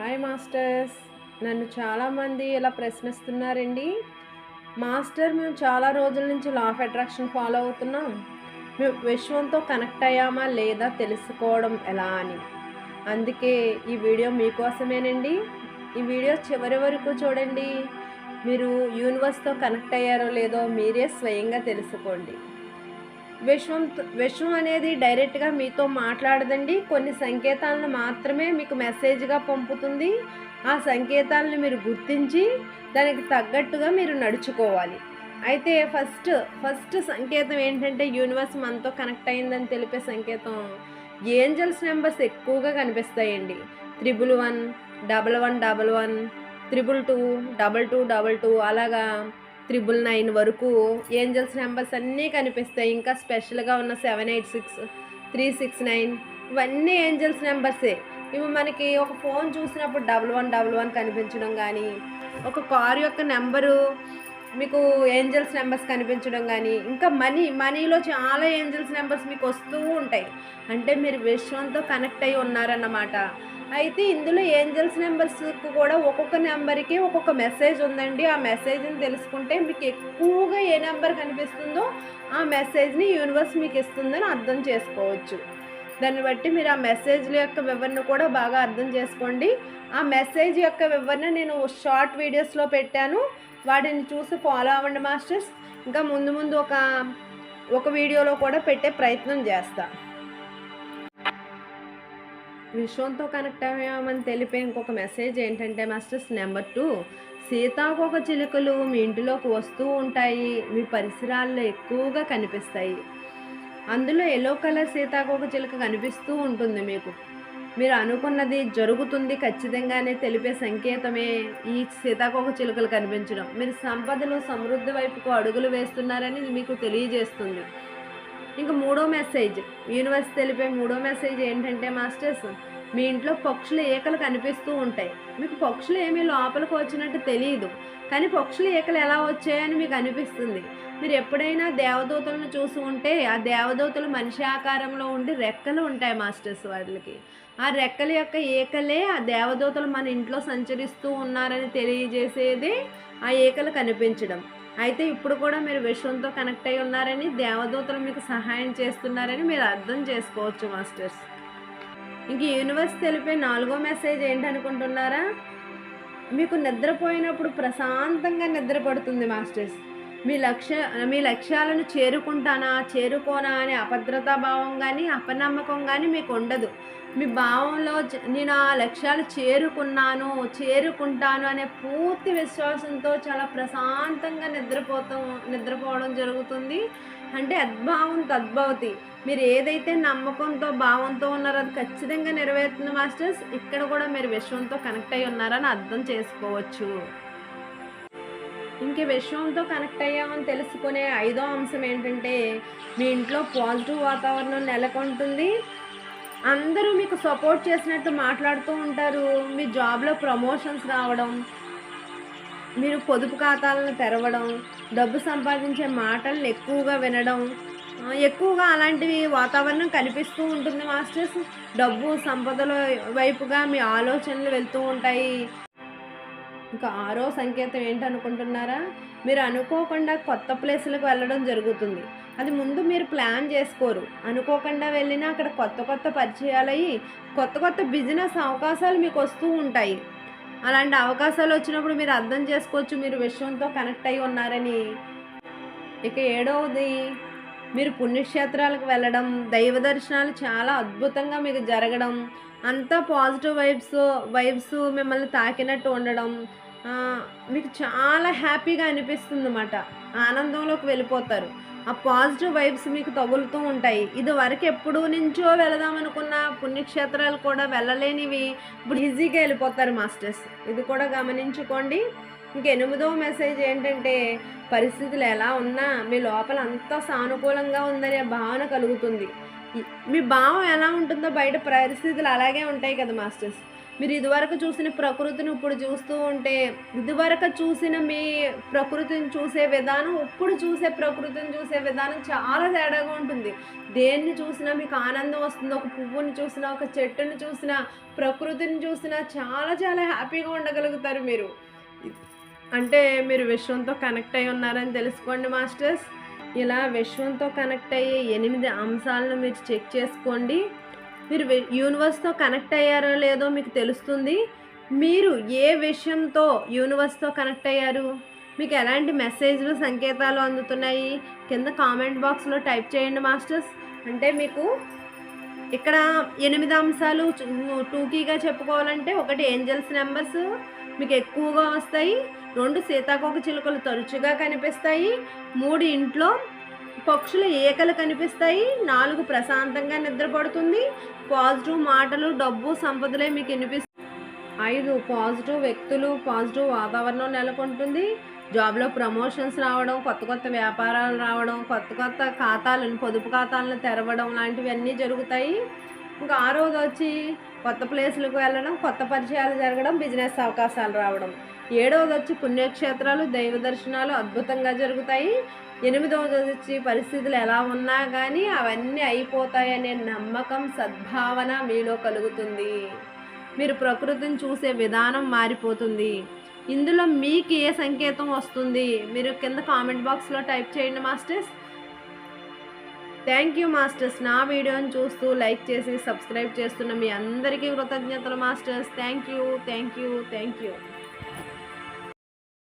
Hi masters నన్ను చాలామంది ఇలా ప్రశ్నిస్తున్నారండి. మాస్టర్ మేము చాలా రోజుల నుంచి లా ఆఫ్ అట్రాక్షన్ ఫాలో అవుతున్నాం. మేము విశ్వంతో కనెక్ట్ అయ్యామా లేదా తెలుసుకోవడం ఎలా అని. అందుకే ఈ వీడియో మీకోసమేనండి ఈ వీడియో చివరి వరకు చూడండి. మీరు యూనివర్స్తో కనెక్ట్ అయ్యారో లేదో మీరే స్వయంగా తెలుసుకోండి. విశ్వం విశ్వం అనేది డైరెక్ట్గా మీతో మాట్లాడదండి. కొన్ని సంకేతాలను మాత్రమే మీకు మెసేజ్గా పంపుతుంది. ఆ సంకేతాలను మీరు గుర్తించి దానికి తగ్గట్టుగా మీరు నడుచుకోవాలి. అయితే ఫస్ట్ ఫస్ట్ సంకేతం ఏంటంటే యూనివర్స్ మనతో కనెక్ట్ అయిందని తెలిపే సంకేతం ఏంజల్స్ నెంబర్స్ ఎక్కువగా కనిపిస్తాయండి. Triple one double one double one triple two double two double two అలాగా త్రిబుల్ నైన్ వరకు ఏంజల్స్ నెంబర్స్ అన్నీ కనిపిస్తాయి. ఇంకా స్పెషల్గా ఉన్న seven eight six three six nine ఇవన్నీ ఏంజల్స్ నెంబర్సే. ఇవి మనకి ఒక ఫోన్ చూసినప్పుడు డబల్ వన్ డబల్ వన్ కనిపించడం కానీ ఒక కార్ యొక్క నెంబరు మీకు ఏంజల్స్ నెంబర్స్ కనిపించడం కానీ ఇంకా మనీ మనీలో చాలా ఏంజల్స్ నెంబర్స్ మీకు వస్తూ ఉంటాయి. అంటే మీరు విశ్వంతో కనెక్ట్ అయి ఉన్నారన్నమాట. అయితే ఇందులో ఏంజల్స్ నెంబర్స్కి కూడా ఒక్కొక్క నెంబర్కి ఒక్కొక్క మెసేజ్ ఉందండి. ఆ మెసేజ్ని తెలుసుకుంటే మీకు ఎక్కువగా ఏ నెంబర్ కనిపిస్తుందో ఆ మెసేజ్ని యూనివర్స్ మీకు ఇస్తుందని అర్థం చేసుకోవచ్చు. దాన్ని బట్టి మీరు ఆ మెసేజ్ల యొక్క వివరణ కూడా బాగా అర్థం చేసుకోండి. ఆ మెసేజ్ యొక్క వివరణ నేను షార్ట్ వీడియోస్లో పెట్టాను. వాటిని చూసి ఫాలో అవ్వండి మాస్టర్స్. ఇంకా ముందు ముందు ఒక ఒక వీడియోలో కూడా పెట్టే ప్రయత్నం చేస్తాను విశ్వంతో కనెక్ట్ అయ్యామని తెలిపే ఇంకొక మెసేజ్ ఏంటంటే మాస్టర్స్ నెంబర్ టూ సీతాకోక చిలుకలు మీ ఇంటిలోకి వస్తూ ఉంటాయి. మీ పరిసరాల్లో ఎక్కువగా కనిపిస్తాయి. అందులో ఎల్లో కలర్ సీతాకోక చిలుక కనిపిస్తూ ఉంటుంది మీకు. మీరు అనుకున్నది జరుగుతుంది ఖచ్చితంగానే తెలిపే సంకేతమే. ఈ సీతాకోక చిలుకలు కనిపించడం. మీరు సంపదలు సమృద్ధి వైపుకు అడుగులు వేస్తున్నారని మీకు తెలియజేస్తుంది. ఇంకా మూడో మెసేజ్. యూనివర్స్ తెలిపే మూడో మెసేజ్ ఏంటంటే మాస్టర్స్ మీ ఇంట్లో పక్షులు ఏకలు కనిపిస్తూ ఉంటాయి. మీకు పక్షులు ఏమీ లోపలికి వచ్చినట్టు తెలియదు కానీ పక్షులు ఏకలు ఎలా వచ్చాయని మీకు అనిపిస్తుంది. మీరు ఎప్పుడైనా దేవదూతలను చూసి ఉంటే ఆ దేవదూతలు మనిషి ఆకారంలో ఉండి రెక్కలు ఉంటాయి మాస్టర్స్ వాళ్ళకి ఆ రెక్కల యొక్క ఏకలే ఆ దేవదూతలు మన ఇంట్లో సంచరిస్తూ ఉన్నారని తెలియజేసేది ఆ ఏకలు కనిపించడం. అయితే ఇప్పుడు కూడా మీరు విశ్వంతో కనెక్ట్ అయి ఉన్నారని దేవదూతలు మీకు సహాయం చేస్తున్నారని మీరు అర్థం చేసుకోవచ్చు మాస్టర్స్. ఇంక యూనివర్స్ తెలిపే నాలుగో మెసేజ్ ఏంటనుకుంటున్నారా? మీకు నిద్రపోయినప్పుడు ప్రశాంతంగా నిద్రపడుతుంది మాస్టర్స్. మీ లక్ష్య మీ లక్ష్యాలను చేరుకుంటానా చేరుకోనా అనే అభద్రతా భావం కానీ అపనమ్మకం కానీ మీకు ఉండదు. మీ భావంలో నేను ఆ లక్ష్యాలు చేరుకున్నాను చేరుకుంటాను అనే పూర్తి విశ్వాసంతో చాలా ప్రశాంతంగా నిద్రపోతాం నిద్రపోవడం జరుగుతుంది. అంటే అద్భావం తద్భవతి. మీరు ఏదైతే నమ్మకంతో భావంతో ఉన్నారో అది ఖచ్చితంగా నెరవేరుతుంది మాస్టర్స్. ఇక్కడ కూడా మీరు విశ్వంతో కనెక్ట్ అయి ఉన్నారని అర్థం చేసుకోవచ్చు. ఇంక విశ్వంతో కనెక్ట్ అయ్యామని తెలుసుకునే ఐదో అంశం ఏంటంటే మీ ఇంట్లో పాజిటివ్ వాతావరణం నెలకొంటుంది. అందరూ మీకు సపోర్ట్ చేసినట్టు మాట్లాడుతూ ఉంటారు. మీ జాబ్లో ప్రమోషన్స్ రావడం మీరు పొదుపు ఖాతాలను తెరవడం డబ్బు సంపాదించే మాటలను ఎక్కువగా వినడం ఎక్కువగా అలాంటివి వాతావరణం కనిపిస్తూ ఉంటుంది మాస్టర్స్. డబ్బు సంపదల వైపుగా మీ ఆలోచనలు వెళ్తూ ఉంటాయి. ఇంకా ఆరో సంకేతం ఏంటనుకుంటున్నారా? మీరు అనుకోకుండా కొత్త ప్లేసులకు వెళ్ళడం జరుగుతుంది. అది ముందు మీరు ప్లాన్ చేసుకోరు. అనుకోకుండా వెళ్ళినా అక్కడ కొత్త కొత్త పరిచయాలు అయ్యి కొత్త కొత్త బిజినెస్ అవకాశాలు మీకు వస్తూ ఉంటాయి. అలాంటి అవకాశాలు వచ్చినప్పుడు మీరు అర్థం చేసుకోవచ్చు మీరు విశ్వంతో కనెక్ట్ అయి ఉన్నారని. ఇక ఏడవది మీరు పుణ్యక్షేత్రాలకు వెళ్ళడం దైవ దర్శనాలు చాలా అద్భుతంగా మీకు జరగడం అంతా పాజిటివ్ వైబ్స్ వైబ్స్ మిమ్మల్ని తాకినట్టు ఉండడం మీకు చాలా హ్యాపీగా అనిపిస్తుంది అన్నమాట ఆనందంలోకి వెళ్ళిపోతారు. ఆ పాజిటివ్ వైబ్స్ మీకు తగులుతూ ఉంటాయి. ఇది వరకు ఎప్పుడు నుంచో వెళదాం అనుకున్న పుణ్యక్షేత్రాలు కూడా వెళ్ళలేనివి. ఇప్పుడు ఈజీగా వెళ్ళిపోతారు మాస్టర్స్. ఇది కూడా గమనించుకోండి. ఇంక ఎనిమిదో మెసేజ్ ఏంటంటే పరిస్థితులు ఎలా ఉన్నా మీ లోపల అంతా సానుకూలంగా ఉందనే భావన కలుగుతుంది. మీ భావం ఎలా ఉంటుందో బయట పరిస్థితులు అలాగే ఉంటాయి కదా మాస్టర్స్. మీరు ఇదివరకు చూసిన ప్రకృతిని ఇప్పుడు చూస్తూ ఉంటే ఇదివరకు చూసిన మీ ప్రకృతిని చూసే విధానం ఇప్పుడు చూసే ప్రకృతిని చూసే విధానం చాలా తేడాగా ఉంటుంది. దేన్ని చూసినా మీకు ఆనందం వస్తుంది. ఒక పువ్వుని చూసినా ఒక చెట్టుని చూసినా ప్రకృతిని చూసినా చాలా చాలా హ్యాపీగా ఉండగలుగుతారు మీరు. అంటే మీరు విశ్వంతో కనెక్ట్ అయి ఉన్నారని తెలుసుకోండి మాస్టర్స్. ఇలా విశ్వంతో కనెక్ట్ అయ్యే ఎనిమిది అంశాలను మీరు చెక్ చేసుకోండి. మీరు యూనివర్స్తో కనెక్ట్ అయ్యారో లేదో మీకు తెలుస్తుంది. మీరు ఏ విషయంతో యూనివర్స్తో కనెక్ట్ అయ్యారు? మీకు ఎలాంటి మెసేజ్లు సంకేతాలు అందుతున్నాయి? కింద కామెంట్ బాక్స్లో టైప్ చేయండి మాస్టర్స్ అంటే మీకు ఇక్కడ ఎనిమిది అంశాలు టూకీగా చెప్పుకోవాలంటే ఒకటి ఏంజల్స్ నెంబర్స్ మీకు ఎక్కువగా వస్తాయి. రెండు సీతాకోక చిలుకలు తరచుగా కనిపిస్తాయి. మూడు ఇంట్లో పక్షుల ఏకలు కనిపిస్తాయి. నాలుగు ప్రశాంతంగా నిద్రపడుతుంది. పాజిటివ్ మాటలు డబ్బు సంపదలే మీకు వినిపిస్తాయి ఐదు పాజిటివ్ వ్యక్తులు పాజిటివ్ వాతావరణం నెలకొంటుంది. జాబ్లో ప్రమోషన్స్ రావడం కొత్త కొత్త వ్యాపారాలు రావడం కొత్త కొత్త ఖాతాలను పొదుపు ఖాతాలను తెరవడం లాంటివన్నీ జరుగుతాయి. ఇంకా ఆరోది వచ్చి కొత్త ప్లేసులకు వెళ్ళడం కొత్త పరిచయాలు జరగడం బిజినెస్ అవకాశాలు రావడం. ఏడవది వచ్చి పుణ్యక్షేత్రాలు దైవ దర్శనాలు అద్భుతంగా జరుగుతాయి. ఎనిమిదవ వచ్చి పరిస్థితులు ఎలా ఉన్నా కానీ అవన్నీ అయిపోతాయనే నమ్మకం సద్భావన మీలో కలుగుతుంది. మీరు ప్రకృతిని చూసే విధానం మారిపోతుంది. ఇందులో మీకు ఏ సంకేతం వస్తుంది? మీరు కింద కామెంట్ బాక్స్లో టైప్ చేయండి మాస్టర్స్. Thank you masters. నా వీడియోని చూస్తూ లైక్ చేసి సబ్స్క్రైబ్ చేస్తున్న మీ అందరికీ కృతజ్ఞతలు masters. Thank you thank you thank you